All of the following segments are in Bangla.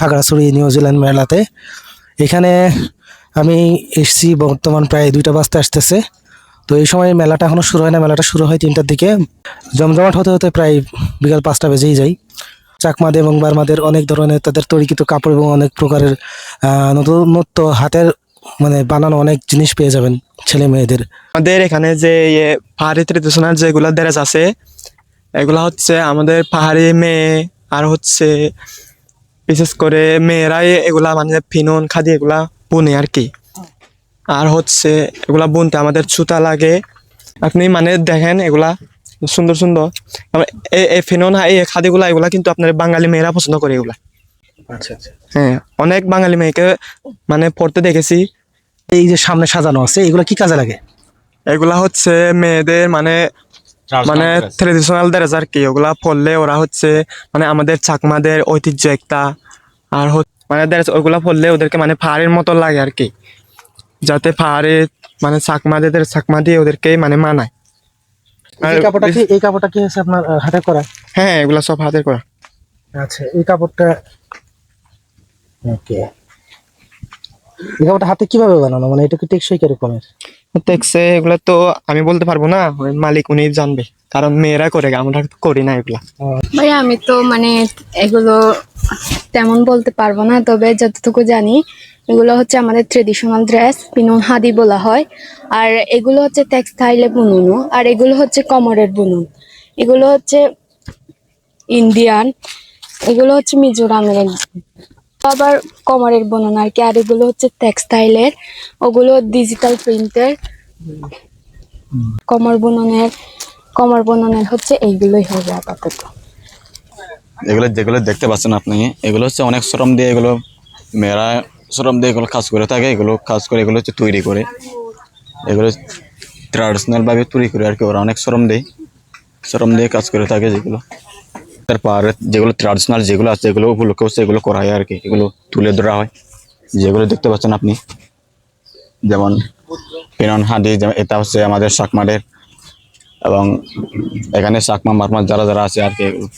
খাগড়াছড়ি নিউজিল্যান্ড মেলাতে। এখানে আমি এসছি, বর্তমান প্রায় দুইটা বাজতে আসতেছে। তো এই সময় মেলাটা এখনও শুরু হয় না, মেলাটা শুরু হয় তিনটার দিকে। জমজমাট হতে হতে প্রায় বিকাল পাঁচটা বেজেই যায়। চাকমাদের এবং বার্মাদের অনেক ধরনের তাদের তৈরিকৃত কাপড় এবং অনেক প্রকারের নতুনত্ব হাতের মানে বানানো অনেক জিনিস পেয়ে যাবেন ছেলে মেয়েদের। আমাদের এখানে যে ইয়ে পাহাড়ি ট্রেডিশনাল যেগুলো ড্রেস আছে, এগুলা হচ্ছে আমাদের পাহাড়ি মেয়ে, আর হচ্ছে বিশেষ করে মেয়েরাই এগুলা মানে ফিনুন খাদি এগুলা বুনে আর কি আর হচ্ছে এগুলা বুনতে আমাদের ছুতা লাগে। আপনি মানে দেখেন এগুলা সুন্দর সুন্দর। এই ফিনুন এই খাদিগুলা এগুলা কিন্তু আপনার বাঙালি মেয়েরা পছন্দ করে এগুলা। আচ্ছা আচ্ছা। হ্যাঁ অনেক বাঙালি মেয়েকে মানে পড়তে দেখেছি। এই যে সামনে সাজানো আছে এগুলা কি কাজে লাগে? এগুলা হচ্ছে মেয়েদের মানে মানে ট্রেডিশনাল ড্রেস আর কি ওগুলা পরলে ওরা হচ্ছে মানে আমাদের চাকমাদের ঐতিহ্য একটা আর মানে ড্রেস ওগুলা পরলে ওদেরকে মানে পাহাড়ের মতো লাগে আর কি। যাতে পাহাড়ে মানে চাকমাদের চাকমা দিয়ে ওদেরকে মানে মানায়। আর এই কাপড়টা কি এই কাপড়টা কি হচ্ছে আপনার হাতে করা? হ্যাঁ এগুলা সব হাতের করা। আচ্ছা এই কাপড়টা ওকে। এই কাপড়টা হাতে কীভাবে বানানো? মানে এটা কি টেকসই কিরকমের? দেখছে এগুলা তো আমি বলতে পারব না মালিক উনি জানবে, কারণ মেয়েরা করে, আমরা করি না এগুলা। ভাই, আমি তো মানে এগুলো তেমন বলতে পারব না, তবে যতটুকু জানি, এগুলো হচ্ছে আমাদের ট্রেডিশনাল ড্রেস পিনুন হাদি বলা হয়, আর এগুলো হচ্ছে টেক্সটাইলে বুনুনো, আর এগুলো হচ্ছে কমরের বুনুন। এগুলো হচ্ছে ইন্ডিয়ান এগুলো হচ্ছে মিজোরামের আবার কমারের বুনন আর কি, আর এগুলো হচ্ছে টেক্সটাইলের ওগুলো ডিজিটাল প্রিন্টের কমর বুননের কমর বুননের হচ্ছে এইগুলোই হবে আপাতত। এগুলো যেগুলো দেখতে পাচ্ছেন আপনি, এগুলো হচ্ছে অনেক শ্রম দিয়ে এগুলো মেয়েরা শ্রম দিয়ে এগুলো কাজ করে থাকে, এগুলো কাজ করে, এগুলো হচ্ছে তৈরি করে। এগুলো ট্র্যাডিশনাল ভাবে তৈরি করে আর কি, ওরা অনেক শ্রম দেয়। শ্রম দিয়ে কাজ করে থাকে যেগুলো। তারপর যেগুলো ট্রাডিশনাল যেগুলো আছে এগুলো উপলক্ষে সেগুলো করা হয় আর কি। এগুলো তুলে ধরা হয়। যেগুলো দেখতে পাচ্ছেন আপনি, যেমন পেনন যেমন এটা হচ্ছে আমাদের শাকমারের এবং এখানে শাকমা, মারমা যারা যারা আছে আর কি এগুলো-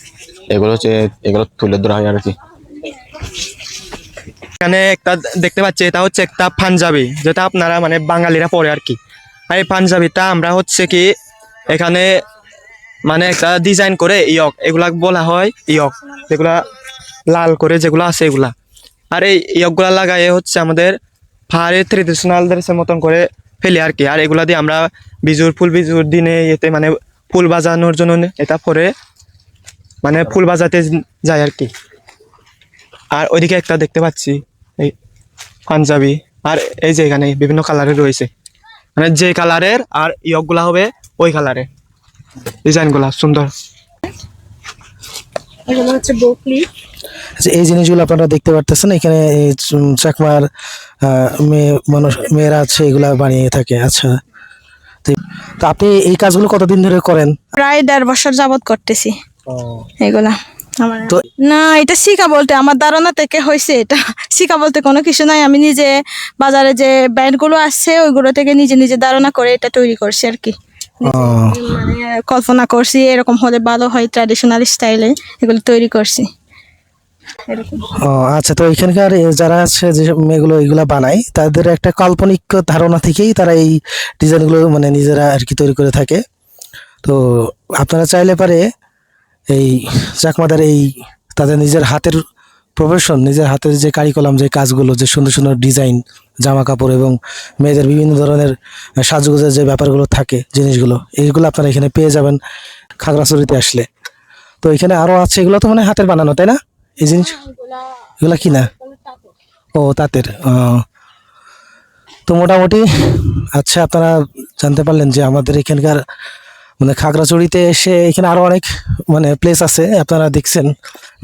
এগুলো হচ্ছে, এগুলো তুলে ধরা হয় আর কি। এখানে একটা দেখতে পাচ্ছি, এটা হচ্ছে একটা পাঞ্জাবি, যেটা আপনারা মানে বাঙালিরা পরে আর কি। আর এই পাঞ্জাবিটা আমরা হচ্ছে কি, এখানে মানে একটা ডিজাইন করে ইয়ক, এগুলা বলা হয় ইয়ক। যেগুলা লাল করে যেগুলো আছে এগুলা। আর এই ইয়কগুলা লাগাই হচ্ছে আমাদের পাহাড়ের ট্রেডিশনাল ড্রেসের মতন করে ফেলি আর কি। আর এগুলা দিয়ে আমরা বিজুর, ফুল বিজুর দিনে এতে মানে ফুল বাজানোর জন্য এটা পরে মানে ফুল বাজাতে যায় আর কি। আর ওইদিকে একটা দেখতে পাচ্ছি, এই পাঞ্জাবি। আর এই যে এখানে বিভিন্ন কালারের রয়েছে। মানে যে কালারের আর ইয়কগুলা হবে ওই কালারের ডিজাইনগুলা সুন্দর। আচ্ছা, এই জিনিসগুলো আপনারা দেখতে পারতেছেন এখানে চাকমার মেয়ে মানুষ মেয়েরা আছে এগুলা বানিয়ে থাকে আচ্ছা। তো- আপনি এই কাজগুলো কতদিন ধরে করেন? প্রায় দেড় বছর যাবত করতেছি এগুলা। না এটা শিখা বলতে আমার ধারণা থেকে হয়েছে এটা। শিখা বলতে কোনো কিছু নাই আমি নিজে বাজারে যে ব্যান্ডগুলো আসছে ওইগুলো থেকে নিজে নিজে ধারণা করে এটা তৈরি করছি আর কি। মানে কল্পনা করছি এরকম হলে ভালো হয় ট্র্যাডিশনাল স্টাইলে এগুলো তৈরি করছি। ও আচ্ছা তো এখানকার যারা আছে যে মেয়েগুলো এগুলা বানায় তাদের একটা কাল্পনিক ধারণা থেকেই তারা এই ডিজাইনগুলো মানে নিজেরা আর কি তৈরি করে থাকে। তো আপনারা চাইলে পারে এই চাকমাদের এই তাদের নিজের হাতের প্রফেশন নিজের হাতের যে কারিকলাম যে কাজগুলো যে সুন্দর সুন্দর ডিজাইন জামা কাপড় এবং মেয়েদের বিভিন্ন ধরনের সাজগোজের যে ব্যাপারগুলো থাকে জিনিসগুলো এইগুলো আপনারা এখানে পেয়ে যাবেন খাগড়াছড়িতে আসলে। তো এখানে আরও আছে এগুলো তো মানে হাতের বানানো তাই না? এই জিনিস? এগুলা কি না? ও তাঁতের তো মোটামুটি আচ্ছা আপনারা জানতে পারলেন যে আমাদের এখানকার মানে খাগড়াছড়িতে এসে এখানে আরও অনেক মানে প্লেস আছে, আপনারা দেখছেন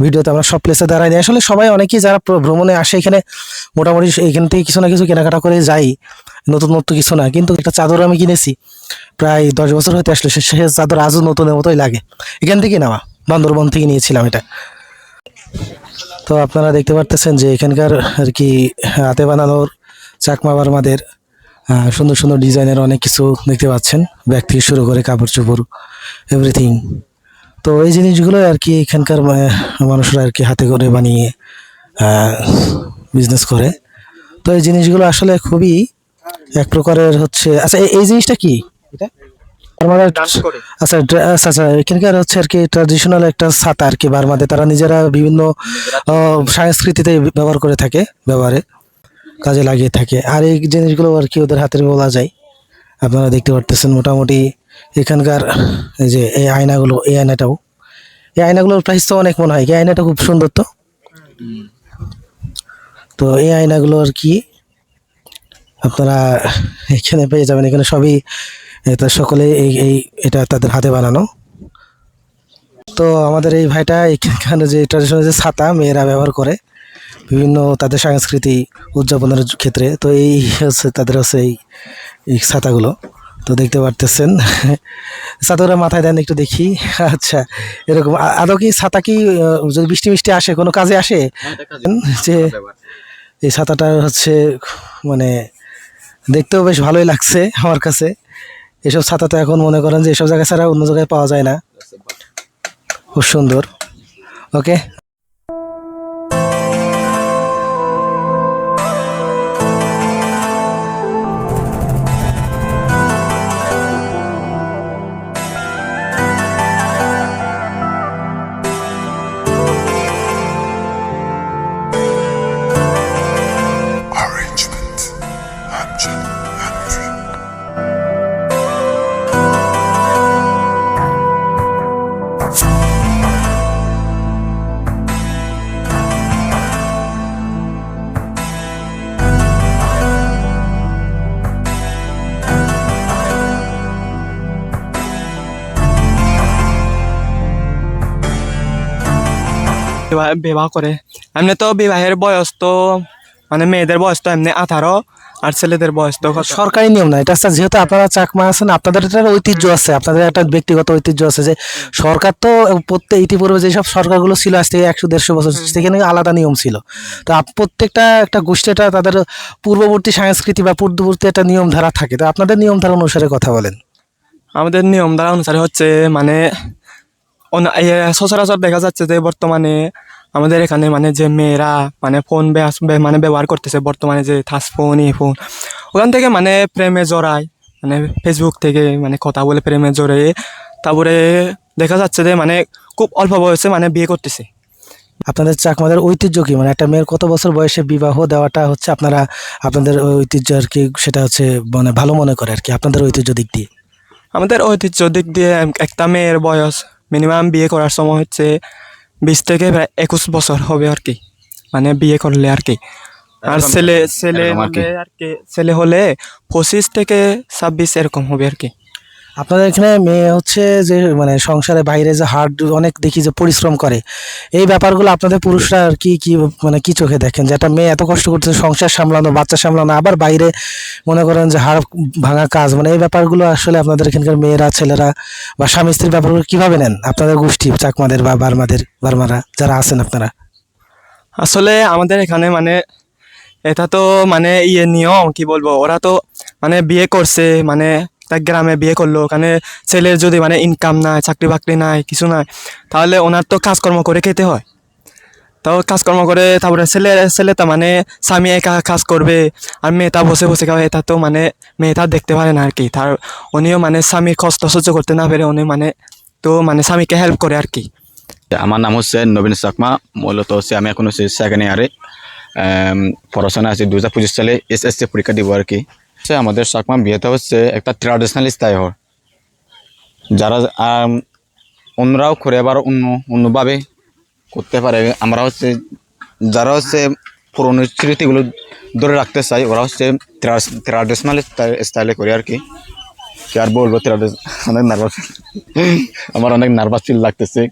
ভিডিওতে, আমরা সব প্লেসে দাঁড়াই নিই। আসলে সবাই অনেকেই যারা ভ্রমণে আসে, এখানে মোটামুটি এখান থেকে কিছু না কিছু কেনাকাটা করে যাই নতুন নতুন কিছু না। কিন্তু একটা চাদর আমি কিনেছি, প্রায় দশ বছর হতে আসলে সে চাদর আজও নতুনের মতোই লাগে। এখান থেকে নেওয়া, বান্দরবন থেকে নিয়েছিলাম এটা। তো আপনারা দেখতে পারতেছেন যে এখানকার আর কি হাতে বানানোর চাকমা বার্মাদের সুন্দর সুন্দর ডিজাইনের অনেক কিছু দেখতে পাচ্ছেন। ব্যাগ থেকে শুরু করে কাপড় চোপড় এভরিথিং তো এই জিনিসগুলো আর কি এখানকার মানুষরা আর কি হাতে করে বানিয়ে বিজনেস করে। তো এই জিনিসগুলো আসলে খুবই এক প্রকারের হচ্ছে আচ্ছা এই- জিনিসটা কি? এটা? বার্মাদের আচ্ছা আচ্ছা আচ্ছা এখানকার হচ্ছে আর কি ট্রাডিশনাল একটা ছাতা আর কি বার্মাতে তারা নিজেরা বিভিন্ন সংস্কৃতিতে ব্যবহার করে থাকে ব্যবহারে। কাজে লাগিয়ে থাকে। আর এই জিনিসগুলো আর কি ওদের হাতের বলা যায়। আপনারা দেখতে পারতেছেন মোটামুটি এখানকার যে এই আয়নাগুলো, এই আয়নাটাও। এই আয়নাগুলোর প্রাইস তো অনেক মনে হয়। এই আয়নাটা খুব সুন্দর তো? তো এই আয়নাগুলো আর কি আপনারা এখানে পেয়ে যাবেন। এখানে সবই এটা সকলে এই এই, এটা তাদের হাতে বানানো। তো আমাদের এই ভাইটা এখানে যে ট্র্যাডিশনাল যে ছাতা, মেয়েরা ব্যবহার করে। বিভিন্ন তাদের সংস্কৃতি উদযাপনের ক্ষেত্রে তো এই হচ্ছে তাদের হচ্ছে এই ছাতাগুলো। তো দেখতে পারতেছেন ছাতাগুলো মাথায় দেন একটু দেখি। আচ্ছা এরকম আদৌ কি ছাতা কি যদি বৃষ্টি মিষ্টি আসে কোনো কাজে আসে? যে এই ছাতাটা হচ্ছে মানে দেখতেও বেশ ভালোই লাগছে আমার কাছে। এসব ছাতা তো এখন মনে করেন যে এসব জায়গা ছাড়া অন্য জায়গায় পাওয়া যায় না। খুব সুন্দর। ওকে বিবাহ বিবাহ করে। এমনি তো বিবাহের বয়স তো মানে মেয়েদের বয়স তো এমনি আঠারো আর ছেলেদের বয়স তো সরকারি নিয়ম না এটা যেহেতু আপনারা চাকমা আছেন আপনাদের একটা ঐতিহ্য আছে আপনাদের একটা ব্যক্তিগত ঐতিহ্য আছে যে সরকার তো প্রত্যেক ইতিপূর্বে যেসব সরকারগুলো ছিল আজ থেকে একশো দেড়শো বছর সেখানে আলাদা নিয়ম ছিল। তো প্রত্যেকটা একটা গোষ্ঠীটা তাদের পূর্ববর্তী সংস্কৃতি বা পূর্ববর্তী একটা নিয়ম ধারা থাকে। তো আপনাদের নিয়ম ধারা অনুসারে কথা বলেন। আমাদের নিয়ম দ্বারা অনুসারে হচ্ছে মানে সচরাচর দেখা যাচ্ছে যে বর্তমানে আমাদের এখানে মানে যে মেয়েরা মানে ফোন মানে ব্যবহার করতেছে বর্তমানে যে থাস ফোন ই ফোন ওখান থেকে মানে প্রেমে জড়ায় মানে ফেসবুক থেকে মানে কথা বলে প্রেমে জড়ে তারপরে দেখা যাচ্ছে যে মানে খুব অল্প বয়সে মানে বিয়ে করতেছে। আপনাদের চাকমাদের ঐতিহ্য কি? মানে একটা মেয়ের কত বছর বয়সে বিবাহ দেওয়াটা হচ্ছে আপনারা আপনাদের ঐতিহ্য আর কি সেটা হচ্ছে মানে ভালো মনে করে আর কি আপনাদের ঐতিহ্য দিক দিয়ে? আমাদের ঐতিহ্য দিক দিয়ে একটা মেয়ের বয়স মিনিমাম বিয়ে করার সময় হচ্ছে বিশ থেকে প্রায় একুশ বছর হবে আর কি। মানে বিয়ে করলে আর কি। আর ছেলে ছেলে আর কি। আর কি। ছেলে হলে পঁচিশ থেকে ছাব্বিশ এরকম হবে আর কি। আপনাদের এখানে মেয়ে হচ্ছে যে মানে সংসারে বাইরে যে হার্ড অনেক দেখি যে পরিশ্রম করে। এই ব্যাপারগুলো আপনাদের পুরুষরা আর কি কি মানে কি চোখে দেখেন? যে একটা মেয়ে এত কষ্ট করছে সংসার সামলানো, বাচ্চা সামলানো, আবার বাইরে মনে করেন যে হাড় ভাঙা কাজ মানে এই ব্যাপারগুলো আসলে আপনাদের এখানকার মেয়েরা, ছেলেরা বা স্বামী স্ত্রীর ব্যাপারগুলো কীভাবে নেন? আপনাদের গোষ্ঠী, চাকমাদের বা বার্মাদের, বার্মারা, যারা আছেন আপনারা? আসলে আমাদের এখানে মানে এটা তো মানে ইয়ে নিয়ম, কি বলব? ওরা তো মানে বিয়ে করছে মানে একটা গ্রামে বিয়ে করল। ওখানে ছেলের যদি মানে ইনকাম নাই, চাকরি বাকরি নাই, কিছু নাই, তাহলে ওনার তো কাজকর্ম করে খেতে হয়। তাও কাজকর্ম করে তারপরে ছেলে ছেলেটা মানে স্বামী একা কাজ করবে, আর মেয়েটা বসে বসে খাবে এটা তো মানে মেয়েটা দেখতে পারে না আর কি তার উনিও মানে স্বামীর কষ্ট সহ্য করতে না পেরে উনি মানে তো মানে স্বামীকে হেল্প করে আর কি আমার নাম হচ্ছে নবীন চাকমা মূলত হচ্ছে আমি এখন হচ্ছে সেকেন্ড ইয়ারে পড়াশোনা আছে দু হাজার পঁচিশ সালে এস এস সি পরীক্ষা দিব আর কি হচ্ছে আমাদের চাকমা বিয়েটা হচ্ছে একটা ট্র্যাডিশনাল স্টাইল যারা অন্যরাও করে আবার অন্য, অন্যভাবে করতে পারে। আমরা হচ্ছে, যারা হচ্ছে পুরনো স্মৃতিগুলো ধরে রাখতে চাই, ওরা হচ্ছে ট্র্যাডিশনাল স্টাইলে করে আর কি। কি আর বলব ট্র্যাডিশ অনেক নার্ভাস আমার অনেক নার্ভাস ফিল লাগতেছে।